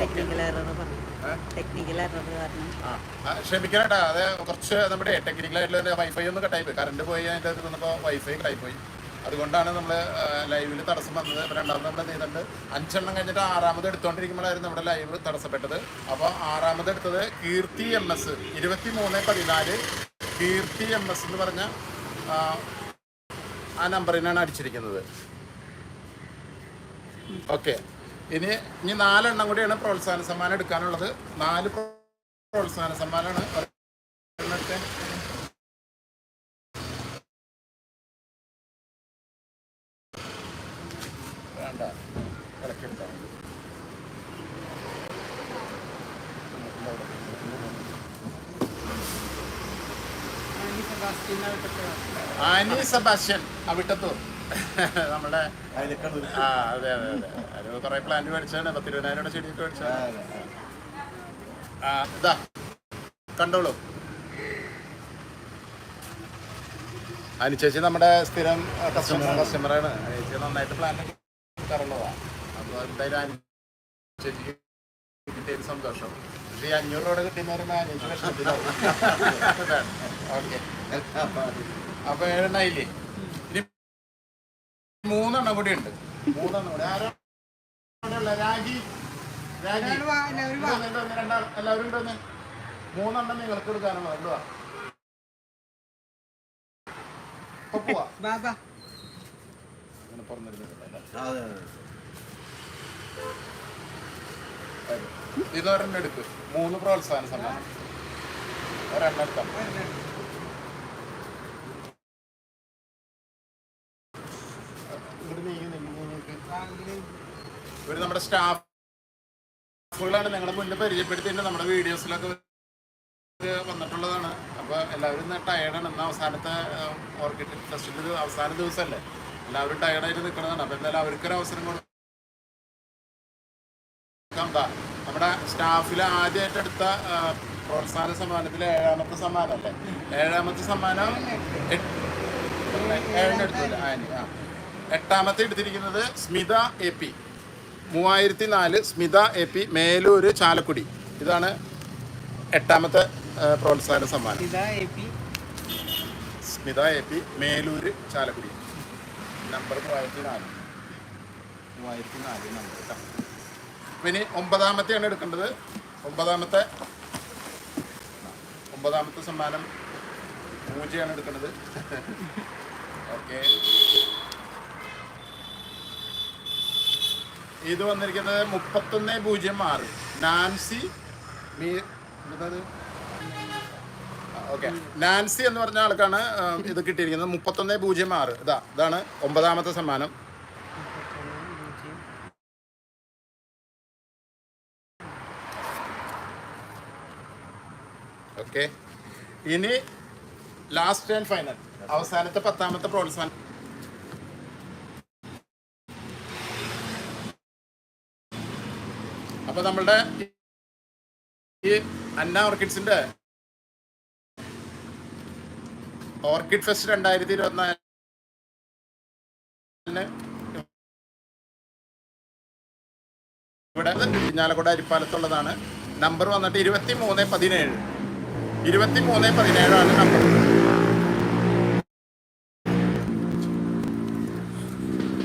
Technical error പറഞ്ഞു? Technical error കാരണം അത് കുറച്ച് നമ്മുടെ ടെക്നിക്കലായിട്ടുള്ള വൈഫൈ ഒന്ന് കട്ടായി പോയി കറണ്ട് പോയി അതിന്റെ അത് വന്നപ്പോൾ വൈഫൈ കട്ടായി പോയി അതുകൊണ്ടാണ് നമ്മൾ ലൈവിൽ തടസ്സം വന്നത്. രണ്ടാമത് നമ്മൾ ചെയ്തിട്ടുണ്ട്? അഞ്ചെണ്ണം കഴിഞ്ഞിട്ട് ആറാമത് എടുത്തുകൊണ്ടിരിക്കുമ്പോഴായിരുന്നു നമ്മുടെ ലൈവ് തടസ്സപ്പെട്ടത്. അപ്പോൾ ആറാമത് എടുത്തത് കീർത്തി എം എസ് ഇരുപത്തി മൂന്ന് പതിനാല് കീർത്തി എം എസ് എന്ന് പറഞ്ഞ ആ, ആ നമ്പറിനാണ് അടിച്ചിരിക്കുന്നത്. ഓക്കെ ഇനി ഇനി നാലെണ്ണം കൂടിയാണ് പ്രോത്സാഹന സമ്മാനം എടുക്കാനുള്ളത്. നാല് പ്രോത്സാഹന സമ്മാനമാണ്. ആനി സെബാസ്റ്റ്യൻ അവിട്ടത്തൂർ. നമ്മുടെ ആ അതെ അതെ അതെ. അത് കുറെ പ്ലാന്റ് മേടിച്ചാണ് പത്തിരുപതിനായിരം രൂപ ചെടിയൊക്കെ മേടിച്ചാണ് ആ ഇതാ. കണ്ടോളൂ. അനുചേച്ചി നമ്മുടെ സ്ഥിരം കസ്റ്റമർ കസ്റ്റമറാണ് അനുചേച്ചി നന്നായിട്ട് പ്ലാന്റ് എടുക്കാറുള്ളതാണ് അപ്പോൾ എന്തായാലും അനു ചേച്ചിക്ക് കിട്ടിയൊരു സന്തോഷം. ഇത് ഈ അഞ്ഞൂറ് രൂപ കിട്ടിയെന്ന് പറയുമ്പോൾ അനുചേച്ചി വിഷമത്തിലാവും. ഓക്കെ. അപ്പൊ ഏഴെണ്ണായില്ലേ മൂന്നെണ്ണം കൂടി ഉണ്ട്. മൂന്നെണ്ണം കൂടി ആരോ രാജി. രാജി. എല്ലാവരും. മൂന്നെണ്ണം നിങ്ങൾക്ക് കൊടുക്കാനുള്ളത് എന്തുവാ പോവാ. ഇതൊരെണ്ണം എടുക്ക്. മൂന്ന് പ്രോത്സാഹന സമ്മാനം. ഒരെണ്ണം എടുക്കാം. ഇവർ നമ്മുടെ സ്റ്റാഫുകളാണ് നിങ്ങളെ മുന്നേ പരിചയപ്പെടുത്തിയിട്ട് നമ്മുടെ വീഡിയോസിലൊക്കെ വന്നിട്ടുള്ളതാണ്. അപ്പൊ എല്ലാവരും ഇന്ന് ആണ്. ഇന്ന് അവസാനത്തെ ഓർക്കിഡ് ഫെസ്റ്റിവൽ അവസാന ദിവസമല്ലേ? എല്ലാവരും ടയേർഡായിട്ട് നിൽക്കുന്നതാണ്. അപ്പൊ എന്തായാലും അവർക്കൊരു അവസരം കൊടുക്കാം. നമ്മുടെ സ്റ്റാഫിൽ ആദ്യമായിട്ട് എടുത്ത പ്രോത്സാഹന സമ്മാനത്തിലെ ഏഴാമത്തെ സമ്മാനം അല്ലേ? ഏഴാമത്തെ സമ്മാനം എട്ട്- ഏഴെണ്ണം എടുത്തില്ല? ആ. എട്ടാമത്തെ എടുത്തിരിക്കുന്നത് സ്മിത എ പി. മൂവായിരത്തി നാല് സ്മിത എ പി മേലൂര് ചാലക്കുടി. ഇതാണ് എട്ടാമത്തെ പ്രോത്സാഹന സമ്മാനം. Smitha A P. Meloor Chalakudy. Number മൂവായിരത്തി നാല് മൂവായിരത്തി നാല് നമ്പർ പിന്നെ ഒമ്പതാമത്തെയാണ് എടുക്കേണ്ടത്. ഒമ്പതാമത്തെ ഒമ്പതാമത്തെ സമ്മാനം പൂജയാണ് എടുക്കേണ്ടത്. ഓക്കെ ഇത് വന്നിരിക്കുന്നത് മുപ്പത്തൊന്ന് പൂജ്യം ആറ്. Nancy okay. നാൻസി എന്ന് പറഞ്ഞ ആൾക്കാണ് ഇത് കിട്ടിയിരിക്കുന്നത്. മുപ്പത്തൊന്ന് പൂജ്യം ആറ്. ഇതാ ഇതാണ് ഒമ്പതാമത്തെ സമ്മാനം. ഓക്കെ. ഇനി ലാസ്റ്റ് ആൻഡ് ഫൈനൽ. അവസാനത്തെ പത്താമത്തെ പ്രോത്സാഹനം. അപ്പൊ നമ്മളുടെ ഈ അന്ന ഓർക്കിഡ്സിന്റെ ഓർക്കിഡ് ഫെസ്റ്റ് രണ്ടായിരത്തി ഇരുപത്തിനാലിന് ഇവിടെ ഇരിഞ്ഞാലക്കുട അരിപ്പാലത്തുള്ളതാണ്. നമ്പർ വന്നിട്ട് ഇരുപത്തി മൂന്ന് പതിനേഴ്. ഇരുപത്തി മൂന്ന് പതിനേഴാണ് നമ്പർ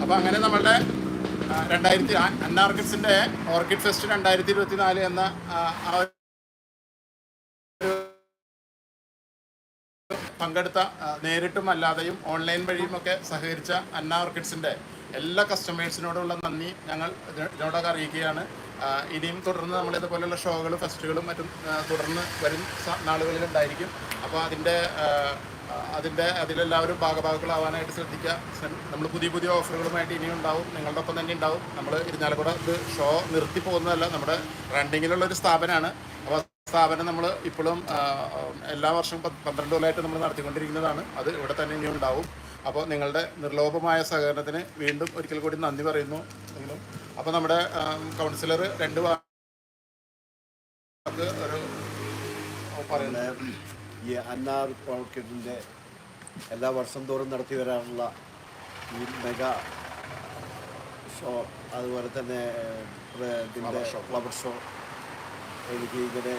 അപ്പൊ അങ്ങനെ നമ്മളുടെ ആ, രണ്ടായിരത്തി അന്നാർക്കിഡ്സിന്റെ ഓർക്കിഡ് ഫെസ്റ്റ് രണ്ടായിരത്തി ഇരുപത്തി നാല് എന്ന പങ്കെടുത്ത നേരിട്ടും അല്ലാതെയും ഓൺലൈൻ വഴിയും ഒക്കെ സഹകരിച്ച അന്ന ഓർക്കിഡ്സിന്റെ എല്ലാ കസ്റ്റമേഴ്സിനോടുള്ള നന്ദി ഞങ്ങൾ ഇത് ഇതിനോടൊക്കെ അറിയിക്കുകയാണ്. ഇനിയും തുടർന്ന് നമ്മൾ ഇതുപോലെയുള്ള ഷോകളും ഫെസ്റ്റുകളും മറ്റും തുടർന്ന് വരും നാളുകളിലുണ്ടായിരിക്കും അപ്പോൾ അതിന്റെ അതിന്റെ അതിലെല്ലാവരും ഭാഗഭാഗങ്ങളാവാനായിട്ട് ശ്രദ്ധിക്കുക. നമ്മൾ പുതിയ പുതിയ ഓഫറുകളുമായിട്ട് ഇനിയും ഉണ്ടാവും. നിങ്ങളുടെ ഒപ്പം തന്നെ ഉണ്ടാവും. നമ്മൾ ഇരുന്നാലക്കൂടെ ഇത് ഷോ നിർത്തി പോകുന്നതല്ല. നമ്മുടെ റണ്ണിങ്ങിലുള്ള ഒരു സ്ഥാപനമാണ്. അപ്പോൾ സ്ഥാപനം നമ്മൾ ഇപ്പോഴും എല്ലാ വർഷവും പന്ത്രണ്ട് കൊല്ലമായിട്ട് നമ്മൾ നടത്തിക്കൊണ്ടിരിക്കുന്നതാണ്. അത് ഇവിടെ തന്നെ ഇനിയും ഉണ്ടാവും. അപ്പോൾ നിങ്ങളുടെ നിർലോഭമായ സഹകരണത്തിന് വീണ്ടും ഒരിക്കൽ കൂടി നന്ദി പറയുന്നു. അപ്പോൾ നമ്മുടെ കൗൺസിലർ രണ്ട് വാക്ക് പറയുന്നത് ഈ അന്നാർ ഓർക്കിഡിന്റെ എല്ലാ വർഷം തോറും നടത്തി വരാനുള്ള ഈ മെഗാ ഷോ അതുപോലെ തന്നെ ഇതിന്റെ. ഫ്ലവർ ഷോ എനിക്ക് ഇങ്ങനെ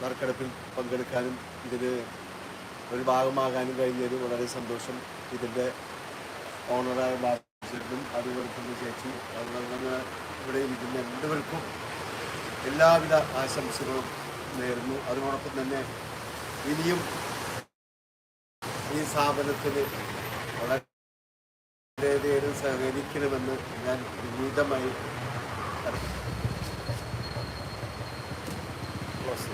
വർക്കെടുപ്പിൽ നറുക്കെടുപ്പിൽ പങ്കെടുക്കാനും ഇതിന് ഒരു ഭാഗമാകാനും കഴിഞ്ഞതിൽ വളരെ സന്തോഷം ഇതിന്റെ ഓണറായ ഭാഗത്തും അതുപോലെ തന്നെ ചേച്ചി അതുപോലെ തന്നെ ഇവിടെ ഇരിക്കുന്ന എല്ലാവർക്കും എല്ലാവിധ ആശംസകളും നേരുന്നു. അതിനോടൊപ്പം തന്നെ ഇനിയും ഈ സ്ഥാപനത്തിന് വളരെയധികം സഹകരിക്കണമെന്ന് ഞാൻ വിനീതമായി ക്ലോസ്